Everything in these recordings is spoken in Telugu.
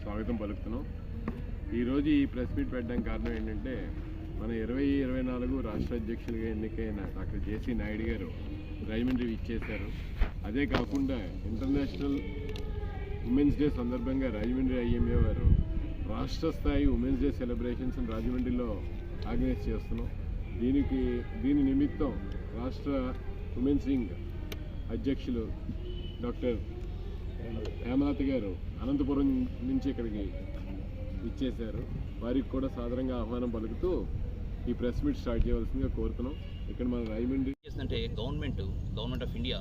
స్వాగతం పలుకుతున్నాం. ఈరోజు ఈ ప్రెస్ మీట్ పెట్టడానికి కారణం ఏంటంటే మన ఇరవై ఇరవై నాలుగు రాష్ట్ర అధ్యక్షులుగా ఎన్నికైన డాక్టర్ జేసీ నాయుడు గారు రైమండ్రీ ఇచ్చేశారు అదే కాకుండా ఇంటర్నేషనల్ ఉమెన్స్ డే సందర్భంగా రాజమండ్రి ఐఎంఏ వారు రాష్ట్ర స్థాయి ఉమెన్స్ డే సెలబ్రేషన్స్ రాజమండ్రిలో ఆర్గనైజ్ చేస్తున్నాం. దీనికి దీని నిమిత్తం రాష్ట్ర ఉమెన్స్ వింగ్ అధ్యక్షులు డాక్టర్ హేమలత గారు అనంతపురం నుంచి ఇక్కడికి ఇచ్చేశారు. వారికి కూడా సాధారణంగా ఆహ్వానం పలుకుతూ ఈ ప్రెస్ మీట్ స్టార్ట్ చేయవలసిందిగా కోరుతున్నాం. ఇక్కడ మన రాయమండ్రి అంటే గవర్నమెంట్ గవర్నమెంట్ ఆఫ్ ఇండియా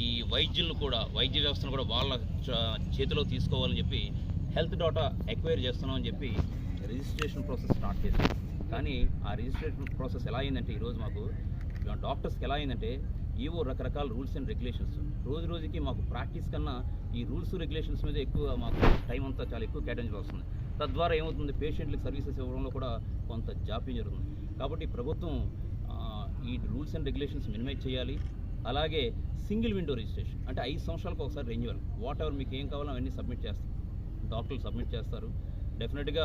ఈ వైద్యులను కూడా వైద్య వ్యవస్థను కూడా వాళ్ళ చేతిలో తీసుకోవాలని చెప్పి హెల్త్ డాటా ఎక్వైర్ చేస్తున్నామని చెప్పి రిజిస్ట్రేషన్ ప్రాసెస్ స్టార్ట్ చేశాం. కానీ ఆ రిజిస్ట్రేషన్ ప్రాసెస్ ఎలా అయిందంటే ఈరోజు మాకు డాక్టర్స్కి ఎలా అయిందంటే ఏవో రకరకాల రూల్స్ అండ్ రెగ్యులేషన్స్. రోజు రోజుకి మాకు ప్రాక్టీస్ కన్నా ఈ రూల్స్ రెగ్యులేషన్స్ మీద ఎక్కువ మాకు టైం అంతా చాలా ఎక్కువ కేటాయించాల్సి వస్తుంది. తద్వారా ఏమవుతుంది? పేషెంట్లకు సర్వీసెస్ ఇవ్వడంలో కూడా కొంత జాప్యం జరుగుతుంది. కాబట్టి ప్రభుత్వం ఈ రూల్స్ అండ్ రెగ్యులేషన్స్ మినిమైజ్ చేయాలి. అలాగే సింగిల్ విండో రిజిస్ట్రేషన్ అంటే ఐదు సంవత్సరాలకు ఒకసారి రెన్యువల్ వాట్ ఎవర్ మీకు ఏం కావాలో అవన్నీ సబ్మిట్ చేస్తారు. డాక్టర్లు సబ్మిట్ చేస్తారు. డెఫినెట్గా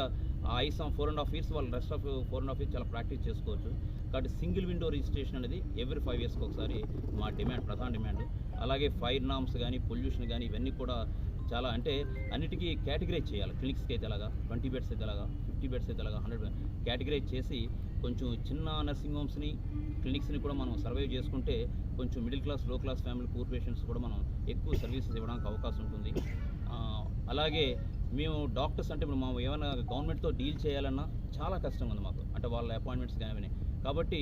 ఆ ఐదు సం ఫోర్ అండ్ హాఫ్ ఇయర్స్ వాళ్ళు rest of four and half years చాలా ప్రాక్టీస్ చేసుకోవచ్చు. కాబట్టి సింగిల్ విండో రిజిస్ట్రేషన్ అనేది ఎవ్రీ ఫైవ్ ఇయర్స్కి ఒకసారి మా డిమాండ్ ప్రధాన డిమాండ్ అలాగే ఫైర్ నామ్స్ కానీ పొల్యూషన్ కానీ ఇవన్నీ కూడా చాలా అంటే అన్నిటికీ కేటగిరైజ్ చేయాలి. క్లినిక్స్కి అయితే ఎలాగా ట్వంటీ బెడ్స్ అయితే ఎలాగా ఫిఫ్టీ బెడ్స్ అయితే ఎలాగా హండ్రెడ్ కేటగిరైజ్ చేసి కొంచెం చిన్న నర్సింగ్ హోమ్స్ని క్లినిక్స్ని కూడా మనం సర్వైవ్ చేసుకుంటే కొంచెం మిడిల్ క్లాస్లో క్లాస్ ఫ్యామిలీ పూర్ పేషెంట్స్ కూడా మనం ఎక్కువ సర్వీసెస్ ఇవ్వడానికి అవకాశం ఉంటుంది. అలాగే మేము డాక్టర్స్ అంటే ఇప్పుడు మనం ఏమైనా గవర్నమెంట్తో డీల్ చేయాలన్నా చాలా కష్టంగా ఉంది మాకు. అంటే వాళ్ళ అపాయింట్మెంట్స్ కానీ కాబట్టి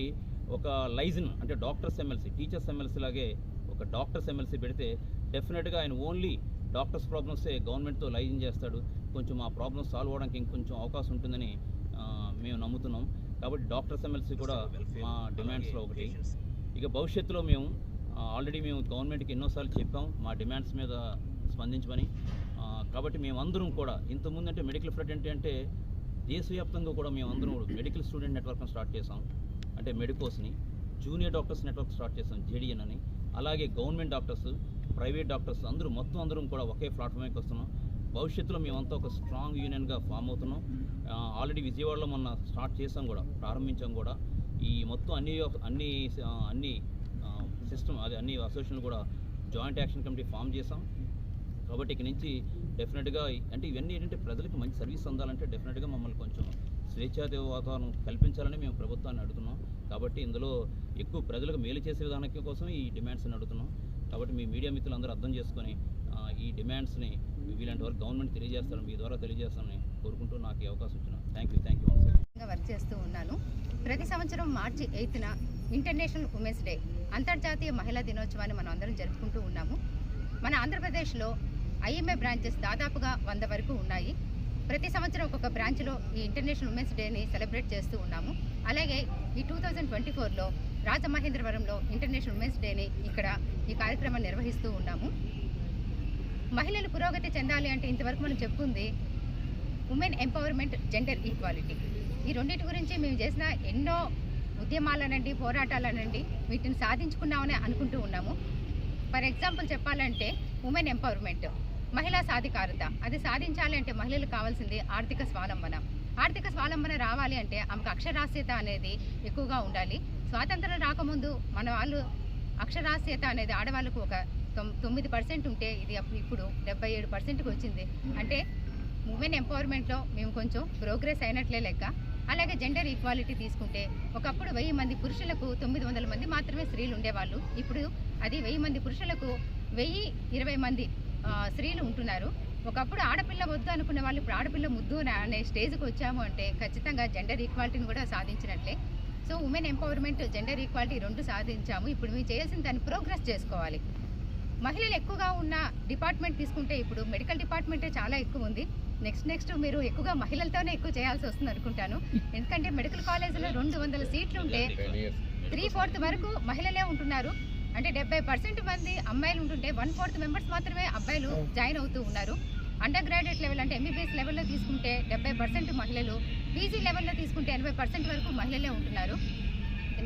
ఒక లైజన్ అంటే డాక్టర్స్ ఎమ్మెల్సీ టీచర్స్ ఎమ్మెల్సీ లాగే ఒక డాక్టర్స్ ఎమ్మెల్సీ పెడితే డెఫినెట్గా ఆయన ఓన్లీ డాక్టర్స్ ప్రాబ్లమ్సే గవర్నమెంట్తో లైజన్ చేస్తాడు. కొంచెం ఆ ప్రాబ్లమ్స్ సాల్వ్ అవ్వడానికి ఇంకొంచెం అవకాశం ఉంటుందని మేము నమ్ముతున్నాం. కాబట్టి డాక్టర్స్ ఎమ్మెల్సీ కూడా మా డిమాండ్స్లో ఒకటి. ఇక భవిష్యత్తులో మేము ఆల్రెడీ మేము గవర్నమెంట్కి ఎన్నోసార్లు చెప్పాం మా డిమాండ్స్ మీద స్పందించమని. కాబట్టి మేమందరం కూడా ఇంతకుముందు అంటే మెడికల్ ఫ్రెటర్నిటీ అంటే దేశవ్యాప్తంగా కూడా మేమందరం మెడికల్ స్టూడెంట్ నెట్వర్క్ని స్టార్ట్ చేసాం అంటే మెడికోస్ని జూనియర్ డాక్టర్స్ నెట్వర్క్ స్టార్ట్ చేసాం జేడిఎన్ అని. అలాగే గవర్నమెంట్ డాక్టర్స్ ప్రైవేట్ డాక్టర్స్ అందరూ మొత్తం అందరం కూడా ఒకే ప్లాట్ఫామ్కి వస్తున్నాం. భవిష్యత్తులో మేమంతా ఒక స్ట్రాంగ్ యూనియన్గా ఫామ్ అవుతున్నాం. ఆల్రెడీ విజయవాడలో మొన్న స్టార్ట్ చేసాం కూడా ప్రారంభించాం కూడా. ఈ మొత్తం అన్ని అన్ని అన్ని సిస్టమ్ అది అన్ని అసోసియేషన్లు కూడా జాయింట్ యాక్షన్ కమిటీ ఫామ్ చేసాం కాబట్టి ఇక నుంచి డెఫినెట్గా అంటే ఇవన్నీ ఏంటంటే ప్రజలకు మంచి సర్వీస్ అందాలంటే డెఫినెట్గా మమ్మల్ని కొంచెం స్వేచ్ఛాదేవ వాతావరణం కల్పించాలని మేము ప్రభుత్వాన్ని అడుగుతున్నాం. కాబట్టి ఇందులో ఎక్కువ ప్రజలకు మేలు చేసే విధానం కోసం ఈ డిమాండ్స్ని అడుగుతున్నాం. కాబట్టి మీ మీడియా మిత్రులందరూ అర్థం చేసుకొని ఈ డిమాండ్స్ని వీళ్ళంటి వరకు గవర్నమెంట్ తెలియజేస్తారని మీ ద్వారా తెలియజేస్తారని కోరుకుంటూ నాకు ఈ అవకాశం ఇచ్చిన thank you thank you work చేస్తూ ఉన్నాను. ప్రతి సంవత్సరం మార్చి ఎయిత్న ఇంటర్నేషనల్ ఉమెన్స్ డే అంతర్జాతీయ మహిళా దినోత్సవాన్ని మనం అందరం జరుపుకుంటూ ఉన్నాము. మన ఆంధ్రప్రదేశ్లో ఐఎంఏ బ్రాంచెస్ దాదాపుగా వంద వరకు ఉన్నాయి. ప్రతి సంవత్సరం ఒక్కొక్క బ్రాంచ్లో ఈ ఇంటర్నేషనల్ ఉమెన్స్ డేని సెలబ్రేట్ చేస్తూ ఉన్నాము. అలాగే ఈ టూ థౌజండ్ ట్వంటీ ఫోర్లో రాజమహేంద్రవరంలో ఇంటర్నేషనల్ ఉమెన్స్ డేని ఇక్కడ ఈ కార్యక్రమాన్ని నిర్వహిస్తూ ఉన్నాము. మహిళలు పురోగతి చెందాలి అంటే ఇంతవరకు మనం చెప్పుకుంది ఉమెన్ ఎంపవర్మెంట్ జెండర్ ఈక్వాలిటీ. ఈ రెండింటి గురించి మేము చేసిన ఎన్నో ఉద్యమాలనండి పోరాటాలనండి వీటిని సాధించుకున్నామని అనుకుంటూ ఉన్నాము. ఫర్ ఎగ్జాంపుల్ చెప్పాలంటే ఉమెన్ ఎంపవర్మెంట్. మహిళా సాధికారత. అది సాధించాలి అంటే మహిళలకు కావాల్సింది ఆర్థిక స్వావలంబన ఆర్థిక స్వావలంబన రావాలి అంటే ఆమెకు అక్షరాస్యత అనేది ఎక్కువగా ఉండాలి. స్వాతంత్రం రాకముందు మన వాళ్ళు అక్షరాస్యత అనేది ఆడవాళ్ళకు ఒక తొమ్మిది పర్సెంట్ ఉంటే ఇది అప్పుడు ఇప్పుడు డెబ్బై ఏడు పర్సెంట్కి వచ్చింది. అంటే ఉమెన్ ఎంపవర్మెంట్లో మేము కొంచెం ప్రోగ్రెస్ అయినట్లే లెక్క. అలాగే జెండర్ ఈక్వాలిటీ తీసుకుంటే ఒకప్పుడు వెయ్యి మంది పురుషులకు తొమ్మిది వందల మంది మాత్రమే స్త్రీలు ఉండేవాళ్ళు. ఇప్పుడు అది వెయ్యి మంది పురుషులకు వెయ్యి ఇరవై మంది స్త్రీలు ఉంటున్నారు. ఒకప్పుడు ఆడపిల్ల వద్దు అనుకునే వాళ్ళు ఇప్పుడు ఆడపిల్ల ముద్దు అనే- అనే స్టేజ్కి వచ్చాము అంటే ఖచ్చితంగా జెండర్ ఈక్వాలిటీని కూడా సాధించినట్లే. So women empowerment gender equality రెండు సాధించాము. ఇప్పుడు మేము చేయాల్సిన దాన్ని ప్రోగ్రెస్ చేసుకోవాలి. మహిళలు ఎక్కువగా ఉన్న డిపార్ట్మెంట్ తీసుకుంటే ఇప్పుడు మెడికల్ డిపార్ట్మెంటే చాలా ఎక్కువ ఉంది. నెక్స్ట్ నెక్స్ట్ మీరు ఎక్కువగా మహిళలతోనే ఎక్కువ చేయాల్సి వస్తుంది అనుకుంటాను. ఎందుకంటే మెడికల్ కాలేజీలో రెండు వందల సీట్లు ఉంటే త్రీ ఫోర్త్ వరకు మహిళలే ఉంటున్నారు. అంటే డెబ్బై పర్సెంట్ మంది అమ్మాయిలు ఉంటుంటే వన్ ఫోర్త్ మెంబర్స్ మాత్రమే అబ్బాయిలు జాయిన్ అవుతూ ఉన్నారు. అండర్ గ్రాడ్యుయేట్ లెవెల్ అంటే ఎంబీబీఎస్ లెవెల్లో తీసుకుంటే డెబ్బై పర్సెంట్ మహిళలు పీజీ లెవెల్లో తీసుకుంటే ఎనభై పర్సెంట్ వరకు మహిళలే ఉంటున్నారు.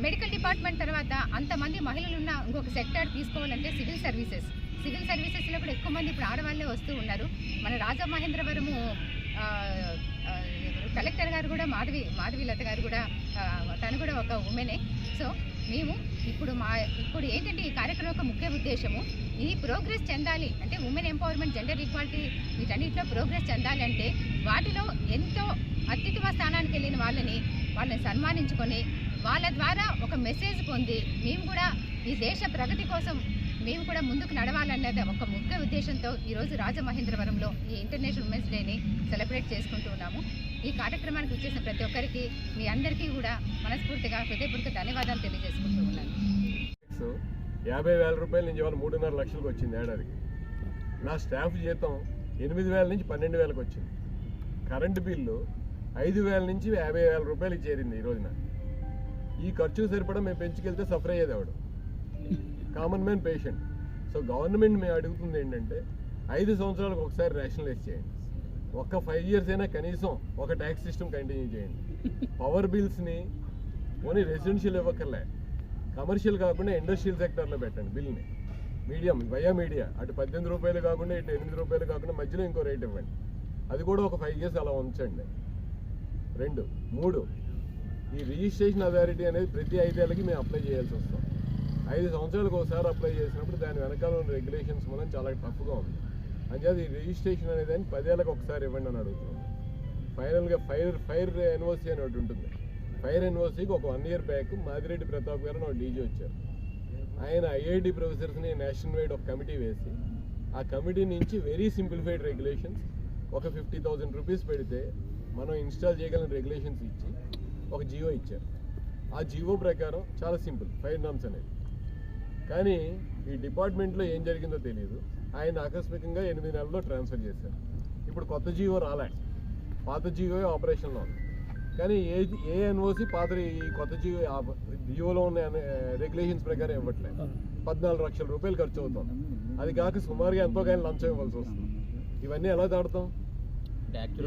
మెడికల్ డిపార్ట్మెంట్ తర్వాత అంతమంది మహిళలు ఉన్న ఇంకొక సెక్టర్ తీసుకోవాలంటే సివిల్ సర్వీసెస్. సివిల్ సర్వీసెస్లో కూడా ఎక్కువ మంది ఇప్పుడు ఆడవాళ్ళే వస్తూ ఉన్నారు. మన రాజా మహేంద్రవరము? కలెక్టర్ గారు కూడా మాధవి మాధవి లత గారు కూడా తను కూడా ఒక ఉమెనే. సో మేము ఇప్పుడు మా ఇప్పుడు ఏంటంటే ఈ కార్యక్రమం యొక్క ముఖ్య ఉద్దేశము ఈ ప్రోగ్రెస్ చెందాలి. అంటే ఉమెన్ ఎంపవర్మెంట్ జెండర్ ఈక్వాలిటీ వీటన్నిటిలో ప్రోగ్రెస్ చెందాలి అంటే వాటిలో ఎంతో అత్యుత్తమ స్థానానికి వెళ్ళిన వాళ్ళని వాళ్ళని సన్మానించుకొని వాళ్ళ ద్వారా ఒక మెసేజ్ పొంది మేము కూడా ఈ దేశ ప్రగతి కోసం మేము కూడా ముందుకు నడవాలన్నది ఒక ముఖ్య ఉద్దేశంతో ఈరోజు రాజమహేంద్రవరంలో ఈ ఇంటర్నేషనల్ ఉమెన్స్ డేని సెలబ్రేట్ చేసుకుంటూ ఉన్నాము. ఈ కార్యక్రమానికి వచ్చేసిన ప్రతి ఒక్కరికి మీ అందరికీ కూడా మనస్ఫూర్తిగా హృదయపూర్వక ధన్యవాదాలు తెలియజేసుకుంటూ ఉన్నాను. సో యాభై వేల రూపాయల నుంచి ఇవాళ మూడున్నర లక్షలకు వచ్చింది ఏడాదికి. నా స్టాఫ్ జీతం ఎనిమిది వేల నుంచి పన్నెండు వేలకు వచ్చింది. కరెంటు బిల్లు ఐదు వేల నుంచి యాభై వేల రూపాయలకి చేరింది ఈ రోజున. ఈ ఖర్చుకు సరిపడా మేము పెంచుకెళ్తే సఫర్ అయ్యేది ఆవిడ common man patient so government మేము అడుగుతుంది ఏంటంటే ఐదు సంవత్సరాలకు ఒకసారి రేషనలైజ్ చేయండి. ఒక్క ఫైవ్ ఇయర్స్ అయినా కనీసం ఒక ట్యాక్స్ సిస్టమ్ కంటిన్యూ చేయండి. పవర్ బిల్స్ని ఓన్లీ రెసిడెన్షియల్ ఇవ్వకర్లే కమర్షియల్ కాకుండా ఇండస్ట్రియల్ సెక్టర్లో పెట్టండి బిల్ని మీడియం వయా మీడియా అటు పద్దెనిమిది రూపాయలు కాకుండా ఇటు ఎనిమిది రూపాయలు కాకుండా మధ్యలో ఇంకో రేట్ ఇవ్వండి. అది కూడా ఒక ఫైవ్ ఇయర్స్ అలా ఉంచండి. రెండు మూడు ఈ రిజిస్ట్రేషన్ అథారిటీ అనేది ప్రతి ఐదేళ్ళకి మేము అప్లై చేయాల్సి వస్తాం ఐదు సంవత్సరాలకు ఒకసారి అప్లై చేసినప్పుడు దాని వెనకాల ఉన్న రెగ్యులేషన్స్ మూలం చాలా టఫ్గా ఉంది. అంచేది రిజిస్ట్రేషన్ అనేది అని పదేళ్ళకి ఒకసారి ఇవ్వండి అని అడుగుతున్నాం. ఫైనల్గా ఫైర్ ఫైర్ ఎన్ఓసీ అని ఒకటి ఉంటుంది. ఫైర్ ఎన్ఓసీకి ఒక one year back Madireddy Pratap garu ఒక డీజీ వచ్చారు. ఆయన ఐఐటి ప్రొఫెసర్స్ని నేషనల్ వైడ్ ఒక కమిటీ వేసి ఆ కమిటీ నుంచి వెరీ సింప్లిఫైడ్ రెగ్యులేషన్స్ ఒక ఫిఫ్టీ థౌజండ్ రూపీస్ పెడితే మనం ఇన్స్టాల్ చేయగలిగిన రెగ్యులేషన్స్ ఇచ్చి ఒక జియో ఇచ్చారు. ఆ జియో ప్రకారం చాలా సింపుల్ ఫైర్ నామ్స్ అనేది కానీ ఈ డిపార్ట్మెంట్లో ఏం జరిగిందో తెలియదు ఆయన ఆకస్మికంగా ఎనిమిది నెలల్లో ట్రాన్స్ఫర్ చేశారు. ఇప్పుడు కొత్త జియో రాలే పాత జియో ఆపరేషన్లో ఉంది. కానీ ఏ ఏ ఎన్ఓసి పాత ఈ కొత్త జియో జియోలో ఉన్న రెగ్యులేషన్స్ ప్రకారం ఇవ్వట్లేదు. పద్నాలుగు లక్షల రూపాయలు ఖర్చు అవుతుంది. అది కాక సుమారుగా ఎంతో కానీ లంచం ఇవ్వాల్సి వస్తుంది. ఇవన్నీ ఎలా దాడతాం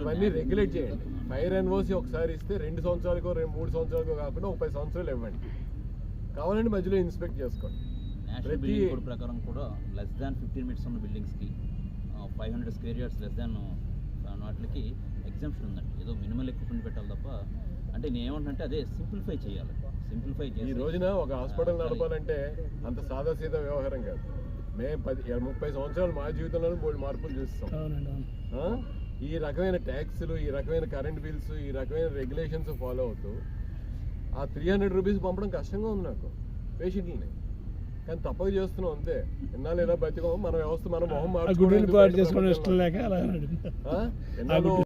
ఇవన్నీ రెగ్యులేట్ చేయండి. ఫైర్ ఎన్ఓసి ఒకసారి ఇస్తే రెండు సంవత్సరాలకో రెండు మూడు సంవత్సరాలకో కాకుండా పది సంవత్సరాలు ఇవ్వండి. కావాలంటే మధ్యలో ఇన్స్పెక్ట్ చేసుకోండి. నేషనల్ బిల్డింగ్ కోడ్ ప్రకారం కూడా లెస్ దాన్ ఫిఫ్టీన్ మినిట్స్ ఉన్న బిల్డింగ్స్కి five hundred square yards less than వాటికి ఎగ్జామ్షన్ ఉందండి. ఏదో మినిమల్ ఎక్విప్మెంట్ పెట్టాలి తప్ప అంటే నేను ఏమంటే అదే సింప్లిఫై చేయాలి. సింప్లిఫై ఈ రోజున ఒక హాస్పిటల్ నడపాలంటే అంత సాదా సీదా వ్యవహారం కాదు. మేము పది ముప్పై సంవత్సరాలు మా జీవితంలో మూడు మార్పులు చూస్తాం? ఈ రకమైన ట్యాక్స్లు ఈ రకమైన కరెంట్ బిల్స్ ఈ రకమైన రెగ్యులేషన్స్ ఫాలో అవుతూ ఆ త్రీ హండ్రెడ్ రూపీస్ పంపడం కష్టంగా ఉంది నాకు పేషెంట్లని కానీ తప్పక చేస్తున్నాం అంతే. ఇన్నాళ్ళు ఇలా బతికం మన వ్యవస్థ మన మొహం మార్చుకోవడం చేసుకోవడం? ఇష్టం లేక